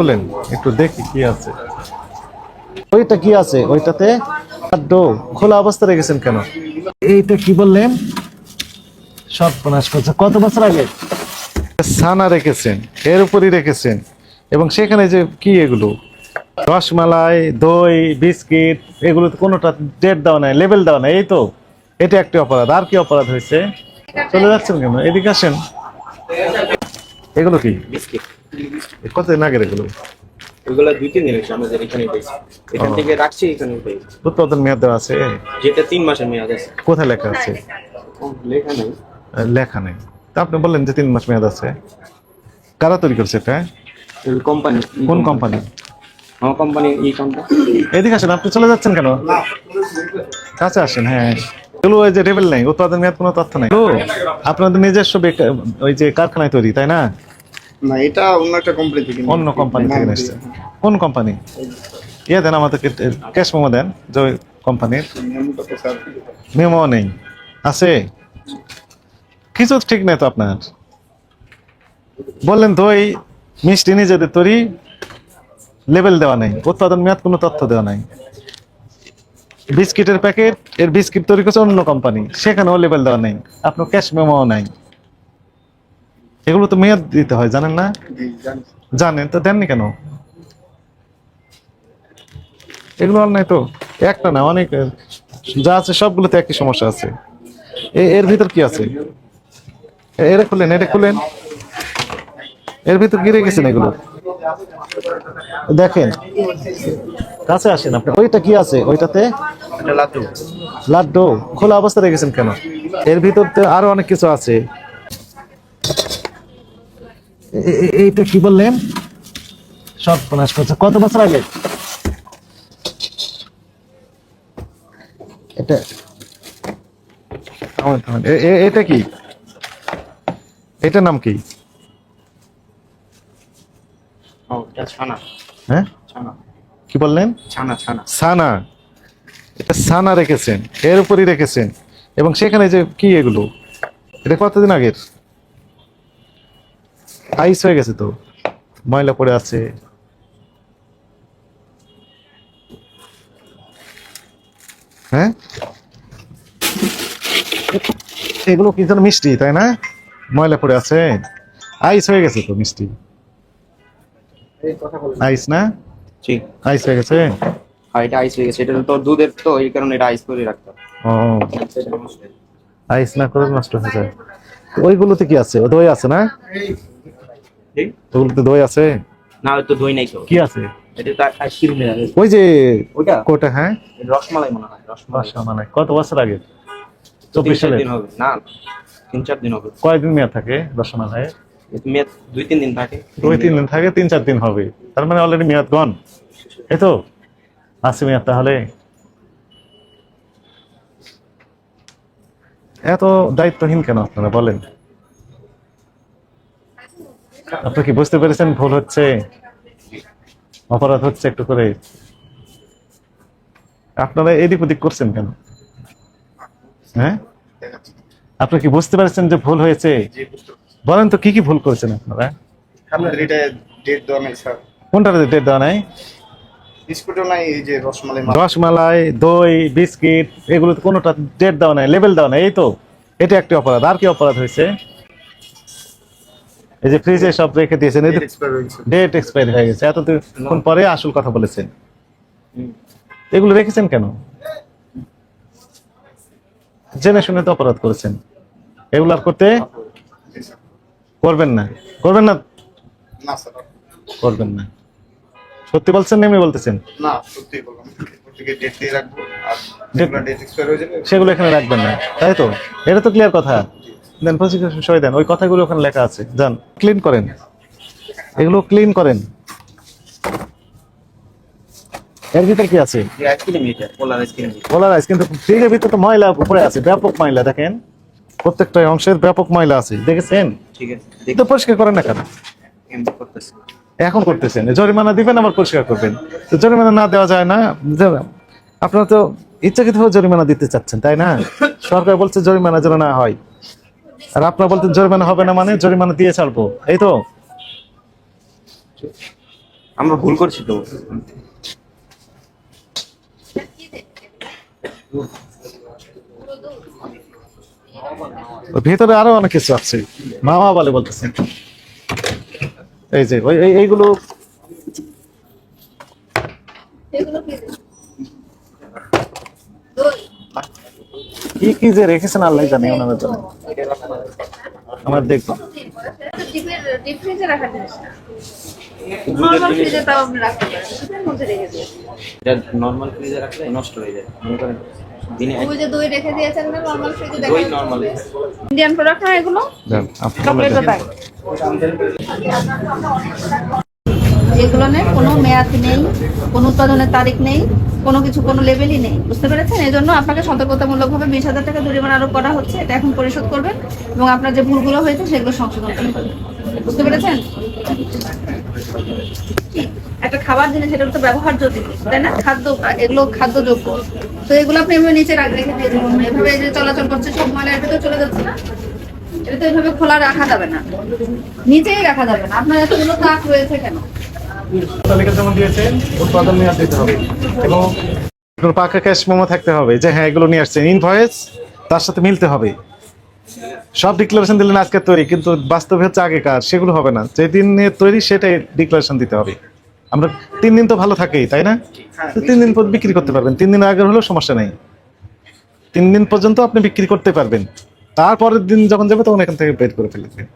বলেন একটু দেখি কি আছে। ওইটা কি আছে? ওইটাতে ডো খোলা অবস্থা রেখেছেন কেন? এইটা কি বললেন? সর্বনাশ করছে। কত বছর আগে? ছানা রেখেছেন এর উপরই রেখেছেন। এবং সেখানে যে কি এগুলো? রসমালাই দই বিস্কিট এগুলো কোনোটা ডেট দেওয়া নাই লেভেল দেওয়া নাই এই তো। এটা একটি অপরাধ। আর কি অপরাধ হয়েছে? চলে যাচ্ছেন কেন? এদিকে আসেন। এগুলো কি? বিস্কিট। কতদিন আগের এগুলো? ওইগুলো দুই তিন দিন আমাদের এখানে পেয়েছি। এখান থেকে রাখছি এখানে পেয়েছি। উৎপাদন মেয়াদ আছে? যেটা তিন মাসের মেয়াদ আছে। কোথায় লেখা আছে? লেখা নেই। লেখা নেই। তা আপনি বললেন যে তিন মাস মেয়াদ আছে। কারা তৈরি করছে এটা? কোম্পানি কোন কোম্পানি আমার কোম্পানি ই কোম্পানি এদিকে আসেন আপনি চলে যাচ্ছেন কেন? কাছে আসেন হ্যাঁ এগুলো ওই যে নেই উৎপাদন মেয়াদ কোনো তথ্য নাই। আপনাদের নিজস্ব ওই যে কারখানায় তৈরি তাই না? না এটা অন্য একটা কোম্পানি থেকে অন্য কোম্পানি থেকে এসছে কোন কোম্পানি ইয়ে দেন আমাদেরকে ক্যাশ মেমো দেন যে কোম্পানির মেমো নেই। আছে? কিছু ঠিক নেই তো আপনার। বললেন দই মিষ্টি নিজেদের তৈরি লেভেল দেওয়া নেই। উৎপাদন মেয়াদ কোনো তথ্য দেওয়া নাই। বিস্কিটের প্যাকেট এর বিস্কিট তৈরি করছে অন্য কোম্পানি সেখানেও লেভেল দেওয়া নেই। আপনার ক্যাশ মেমো নাই। এগুলো তো মেয়াদ দিতে হয় জানেন না? জানেন তো দেননি কেন? এগুলো আর নাই তো। একটা না অনেক যা আছে সবগুলোতে একই সমস্যা আছে। এ- এর ভিতর কি আছে? এটা খুলেন এটা খুলেন। এর ভিতর গিরে গেছেন এগুলো। দেখেন। কাছে আসেন আপনি। ওইটা কি আছে? ওইটাতে? লাড্ডু। লাড্ডু। খোলা অবস্থা রেখেছেন কেন? এর ভিতর তো আরও অনেক কিছু আছে। এইটা কি বললেন? সর্বনাশ করছে। কত বছর আগে? এটা এটা কি? এটার নাম কি? ছানা। হ্যাঁ? ছানা। কি বললেন? ছানা ছানা। সানা এটা সানা রেখেছেন। এর উপরই রেখেছেন। এবং সেখানে যে কি এগুলো? এটা কতদিন আগের? আইস হয়ে গেছে তো। ময়লা পড়ে আছে। হ্যাঁ? এগুলো কি যেন মিষ্টি তাই না? ময়লা পড়ে আছে। আইস হয়ে গেছে তো মিষ্টি। আইস না? ঠিক আইস হয়ে গেছে? আর এটা আইস হয়ে গেছে এটা তো দুধের তো এই কারণে এটা আইস করে রাখতে ও। আইস না করে নষ্ট হয়ে যায়। ওইগুলোতে কি আছে? দই আছে না? ঠিক? ওগুলোতে দই আছে? না তো দই নাই তো। কি আছে? এটা তো আইসক্রিম নেই ওই যে ওইটা? কোটা হ্যাঁ? রসমালাই মনে হয় রসমালাই। মানে কত বছর আগে? চব্বিশ সালে দিন হবে। না তিন চার দিন হবে। কয়দিন মেয়াদ থাকে রসমালাই? মেয়াদ দুই তিন দিন থাকে। দুই তিন দিন থাকে তিন চার দিন হবে। তার মানে অলরেডি মেয়াদ গন এই তো আছে মেয়াদ তাহলে। এত দায়িত্বহীন কেন আপনারা বলেন? আপনি কি বুঝতে পেরেছেন ভুল হচ্ছে? অপরাধ হচ্ছে একটু করে। আপনারা এদিক ওদিক করছেন কেন? হ্যাঁ? আপনি কি বুঝতে পারছেন যে ভুল হয়েছে। বলেন তো কি কি ভুল করেছেন আপনারা? এটা ডেট দেওয়া নেই রসমালাই দই বিস্কিট এগুলো কোনোটা ডেট দেওয়া নাই লেভেল দেওয়া নাই এই তো। এটা একটি অপরাধ। আর কি অপরাধ হয়েছে? এই যে ফ্রিজে সব রেখে দিয়েছেন ডেট এক্সপায়ার হয়ে গেছে। এতক্ষণ পরে আসল কথা বলেছেন। এগুলো রেখেছেন কেন? জেনে শুনে তো অপরাধ করেছেন। এগুলো আর করতে করবেন না। করবেন না? না স্যার। করবেন না। সত্যি বলছেন না এমনি বলতেছেন? না সত্যি বললাম। প্রত্যেকে ডেট দিয়ে রাখব। আর ডেট এক্সপায়ার হয়ে যাবে সেগুলো এখানে রাখবেন না। তাই তো? এটা তো ক্লিয়ার কথা। দেন প্রসিকিউশন সই দেন ওই কথাগুলো ওখানে লেখা আছে। যান ক্লিন করেন। এগুলো ক্লিন করেন। এর ভিতর কি আছে? পোলার আছে কিন্তু ফ্রিজের ভিতরে তো ময়লা পড়ে আছে ব্যাপক ময়লা দেখেন। প্রত্যেকটা অংশের ব্যাপক ময়লা আছে দেখেছেন? ঠিক আছে তো পরিষ্কার করেন না কেন? এখন করতেছেন। জরিমানা দিবেন আবার পরিষ্কার করবেন। তো জরিমানা না দেওয়া যায় না। আপনারা তো ইচ্ছাকৃতভাবে জরিমানা দিতে চাচ্ছেন তাই না? সরকার বলছে জরিমানা যেন না হয়। আর আপনারা বলতেন জরিমানা হবে না মানে জরিমানা দিয়ে ছাড়বো। এই তো? আমরা ভুল করছি তো। ভেতরে আরও অনেক কিছু আছে। মামা বলে বলতেছেন এই যে ওই এইগুলো কি কি যে রেখেছেন আল্লাহ জানে ওনার জন্য। আমার দেখব ডিপের ডিপ ফ্রিজে রাখা জিনিস নর্মাল ফ্রিজে তাও রাখতে পারেন মধ্যে রেখে দিয়েছেন এটা নর্মাল ফ্রিজে রাখলে নষ্ট হয়ে যায়। মনে করেন দিনে এক ওই যে দই রেখে দিয়েছেন না নর্মাল ফ্রিজে দই দেখা নর্মাল ইন্ডিয়ান প্রোডাক্ট না এগুলো নেই কোনো মেয়াদ নেই, কোনো উৎপাদনের তারিখ নেই, কোনো কিছু, কোনো লেভেলই নেই। বুঝতে পেরেছেন? এই জন্য আপনাকে সতর্কতামূলকভাবে বিশ হাজার টাকা জরিমানা আরোপ করা হচ্ছে। এটা এখন পরিশোধ করবেন এবং আপনার যে ভুলগুলো হয়েছে সেগুলো সংশোধন করবেন। বুঝতে পেরেছেন? একটা খাবার জিনিস, এটা তো ব্যবহার্য জিনিস তাই না? খাদ্য, এগুলো খাদ্যযোগ্য তো এগুলো আপনি এভাবে নিচে রাখ- রেখে দিয়ে এভাবে যে চলাচল করছে, সব ময়লা এর চলে যাচ্ছে না? এটা তো এভাবে খোলা রাখা যাবে না। নিচেই রাখা যাবে না। আপনার এতগুলো তাক রয়েছে কেন? তালিকা যেমন দিয়েছেন উৎপাদন নিয়ে দিতে হবে। এবং পাকা ক্যাশ মেমো থাকতে হবে। যে হ্যাঁ এগুলো নিয়ে আসছেন ইনভয়েস তার সাথে মিলতে হবে। সব ডিক্লারেশন দিলেন আজকে তৈরি কিন্তু বাস্তবে হচ্ছে আগেকার সেগুলো হবে না। যেদিন তৈরি সেটাই ডিক্লারেশন দিতে হবে। আমরা তিন দিন তো ভালো থাকেই তাই না? তিন দিন পর বিক্রি করতে পারবেন। তিন দিন আগের হলেও সমস্যা নেই। তিন দিন পর্যন্ত আপনি বিক্রি করতে পারবেন। তারপরের দিন যখন যাবে তখন এখান থেকে বের করে ফেলবেন